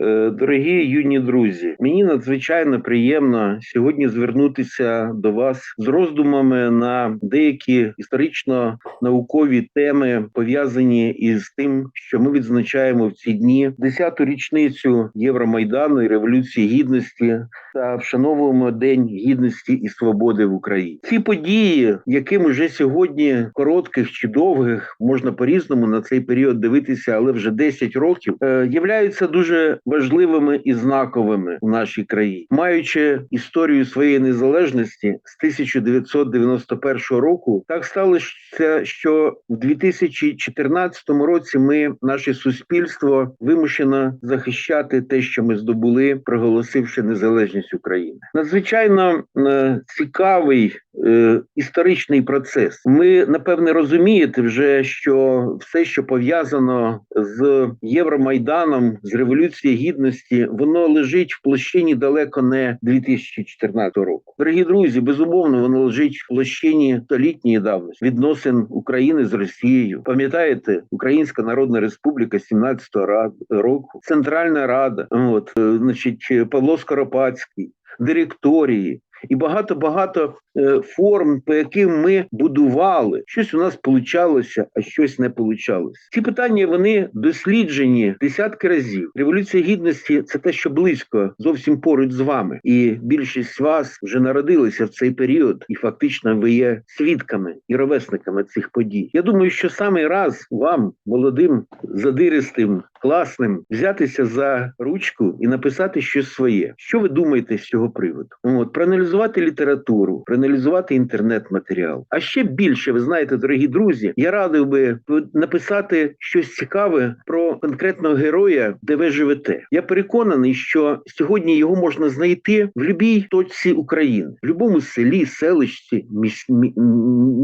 Е, Дорогі юні друзі, мені надзвичайно приємно сьогодні звернутися до вас з роздумами на деякі історично-наукові теми, пов'язані із тим, що ми відзначаємо в ці дні 10-ту річницю Євромайдану і Революції Гідності та вшановуємо День гідності і свободи в Україні. Ці події, яким уже сьогодні коротких чи довгих можна по-різному на цей період дивитися, але вже 10 років, е, являються дуже важливими і знаковими в нашій країні, маючи історію своєї незалежності з 1991 року, так сталося, що в 2014 році ми, наше суспільство, вимушено захищати те, що ми здобули, проголосивши незалежність України. Надзвичайно е, цікавий е, історичний процес. Ми напевне розумієте вже, що все, що пов'язано з Євромайданом, з революцією гідності, воно лежить в площині далеко не 2014 року. Дорогі друзі, безумовно, воно лежить в площині столітньої давності відносин України з Росією. Пам'ятаєте, Українська Народна Республіка 17-го року, Центральна Рада, от е, значить Павло Скоропадський, директорії. І багато багато е, форм, по яким ми будували, щось у нас получалося, а щось не получалося. Ці питання вони досліджені десятки разів. Революція гідності це те, що близько зовсім поруч з вами, і більшість вас вже народилися в цей період, і фактично ви є свідками і ровесниками цих подій. Я думаю, що саме раз вам, молодим, задиристим, класним, взятися за ручку і написати щось своє. Що ви думаєте з цього приводу? От проаналізувати літературу, проаналізувати інтернет-матеріал. А ще більше, ви знаєте, дорогі друзі, я радив би написати щось цікаве про конкретного героя, де ви живете. Я переконаний, що сьогодні його можна знайти в будь-якій точці України, в будь-якому селі, селищі,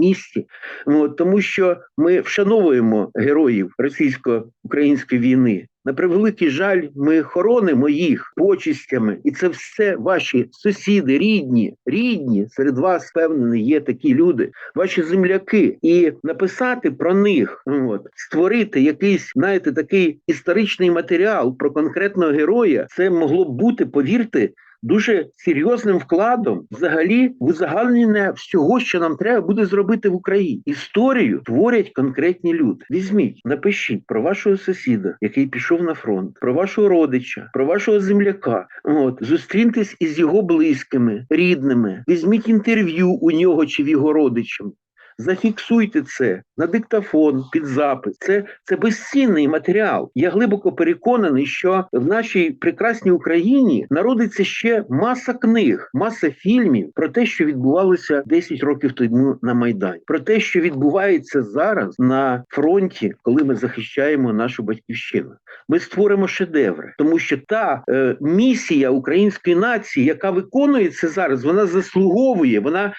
місті. От, тому що ми вшановуємо героїв російсько-української війни. На превеликий жаль, ми хоронимо їх почистями, і це все ваші сусіди, рідні, рідні серед вас впевнені, є такі люди, ваші земляки, і написати про них, от створити якийсь, знаєте, такий історичний матеріал про конкретного героя, це могло б бути, повірте дуже серйозним вкладом взагалі в узагальнення всього, що нам треба буде зробити в Україні. Історію творять конкретні люди. Візьміть, напишіть про вашого сусіда, який пішов на фронт, про вашого родича, про вашого земляка. От зустріньтесь із його близькими, рідними. Візьміть інтерв'ю у нього чи в його родичам. Зафіксуйте це на диктофон, під запис. Це це безцінний матеріал. Я глибоко переконаний, що в нашій прекрасній Україні народиться ще маса книг, маса фільмів про те, що відбувалося 10 років тому на Майдані, про те, що відбувається зараз на фронті, коли ми захищаємо нашу батьківщину. Ми створимо шедеври, тому що та е, місія української нації, яка виконується зараз, вона заслуговує, вона е,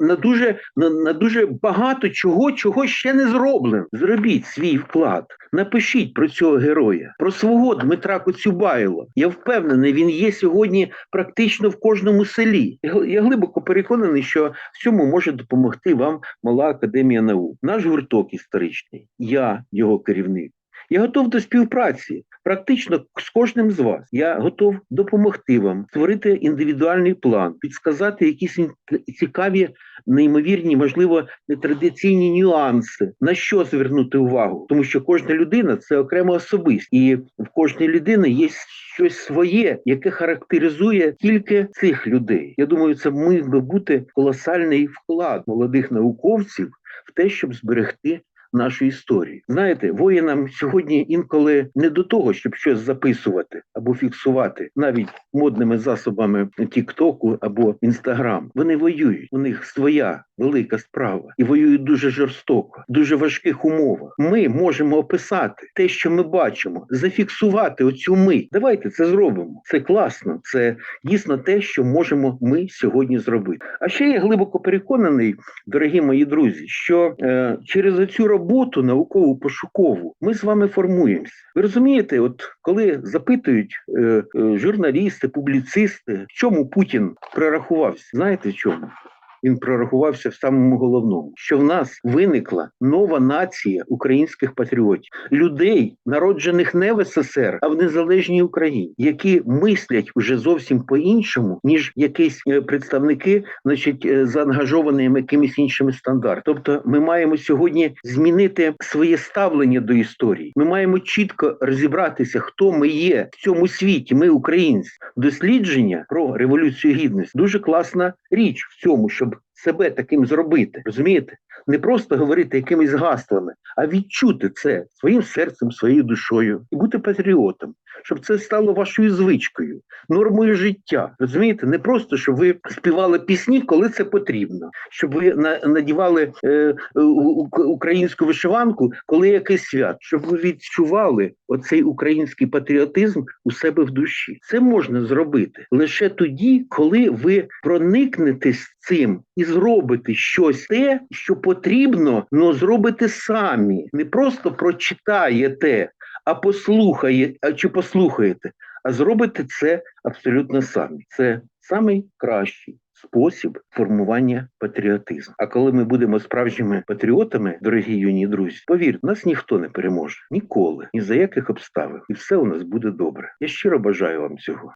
на дуже на, на дуже дуже багато чого, чого ще не зроблено. Зробіть свій вклад. Напишіть про цього героя, про свого Дмитра Коцюбайло. Я впевнений, він є сьогодні практично в кожному селі. Я глибоко переконаний, що в цьому може допомогти вам мала академія наук. Наш гурток історичний, я його керівник. Я готов до співпраці. Практично з кожним з вас я готов допомогти вам створити індивідуальний план, підсказати якісь цікаві, неймовірні, можливо, нетрадиційні нюанси, на що звернути увагу, тому що кожна людина це окрема особистість, і в кожній людини є щось своє, яке характеризує тільки цих людей. Я думаю, це міг би бути колосальний вклад молодих науковців в те, щоб зберегти нашої історії. Знаєте, воїнам сьогодні інколи не до того, щоб щось записувати або фіксувати, навіть модними засобами Тіктоку або Інстаграм. Вони воюють. У них своя велика справа і воюють дуже жорстоко, дуже важких умовах. Ми можемо описати те, що ми бачимо, зафіксувати оцю мить. Давайте це зробимо. Це класно. Це дійсно те, що можемо ми сьогодні зробити. А ще я глибоко переконаний, дорогі мої друзі, що е, через цю роботу наукову пошукову ми з вами формуємося. Ви розумієте, от коли запитують е, е, журналісти, публіцисти, в чому Путін прорахувався, знаєте чому? Він прорахувався в самому головному, що в нас виникла нова нація українських патріотів, людей, народжених не в СССР, а в незалежній Україні, які мислять уже зовсім по-іншому, ніж якісь е, представники, значить, е, заангажованими якимись іншими стандартами. Тобто, ми маємо сьогодні змінити своє ставлення до історії. Ми маємо чітко розібратися, хто ми є в цьому світі. Ми українці. Дослідження про революцію гідності дуже класна річ в цьому, щоб себе таким зробити. Розумієте? Не просто говорити якимись гаслами, а відчути це своїм серцем, своєю душою і бути патріотом, щоб це стало вашою звичкою, нормою життя. Розумієте, не просто щоб ви співали пісні, коли це потрібно, щоб ви на- надівали е, українську вишиванку, коли якесь свят, щоб ви відчували оцей український патріотизм у себе в душі. Це можна зробити лише тоді, коли ви проникнетесь цим і зробите щось те, що потрібно, но зробите самі. Не просто прочитаєте, а послухає, а чи послухаєте, а зробите це абсолютно самі. Це самий кращий спосіб формування патріотизму. А коли ми будемо справжніми патріотами, дорогі юні друзі, повірте, нас ніхто не переможе ніколи, ні за яких обставин, і все у нас буде добре. Я щиро бажаю вам цього.